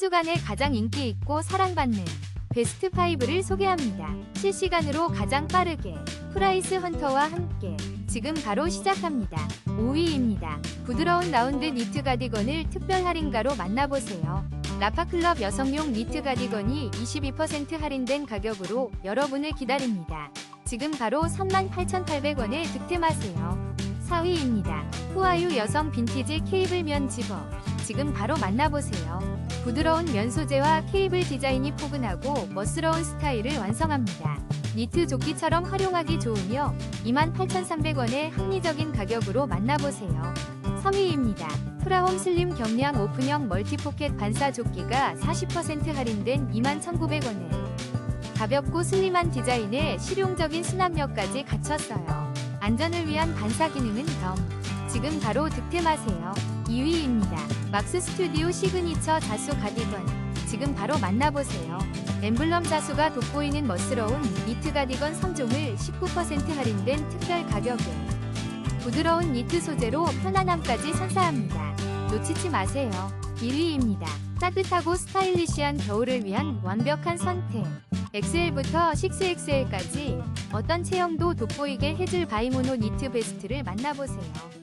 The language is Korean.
주간에 가장 인기 있고 사랑받는 베스트 5를 소개합니다. 실시간으로 가장 빠르게 프라이스 헌터와 함께 지금 바로 시작합니다. 5위입니다. 부드러운 라운드 니트 가디건을 특별 할인가로 만나보세요. 라파클럽 여성용 니트 가디건이 22% 할인된 가격으로 여러분을 기다립니다. 지금 바로 38,800원에 득템하세요. 4위입니다. 후아유 여성 빈티지 케이블 면 집업. 지금 바로 만나보세요. 부드러운 면 소재와 케이블 디자인이 포근하고 멋스러운 스타일을 완성합니다. 니트 조끼처럼 활용하기 좋으며 28,300원의 합리적인 가격으로 만나보세요. 3위입니다. 프라홈 슬림 경량 오픈형 멀티포켓 반사 조끼가 40% 할인된 21,900원에 가볍고 슬림한 디자인에 실용적인 수납력까지 갖췄어요. 안전을 위한 반사 기능은 덤. 지금 바로 득템하세요. 2위입니다. 막스 스튜디오 시그니처 자수 가디건. 지금 바로 만나보세요. 엠블럼 자수가 돋보이는 멋스러운 니트 가디건 3종을 19% 할인된 특별 가격에 부드러운 니트 소재로 편안함까지 선사합니다. 놓치지 마세요. 1위입니다. 따뜻하고 스타일리시한 겨울을 위한 완벽한 선택. XL부터 6XL까지 어떤 체형도 돋보이게 해줄 바이모노 니트 베스트를 만나보세요.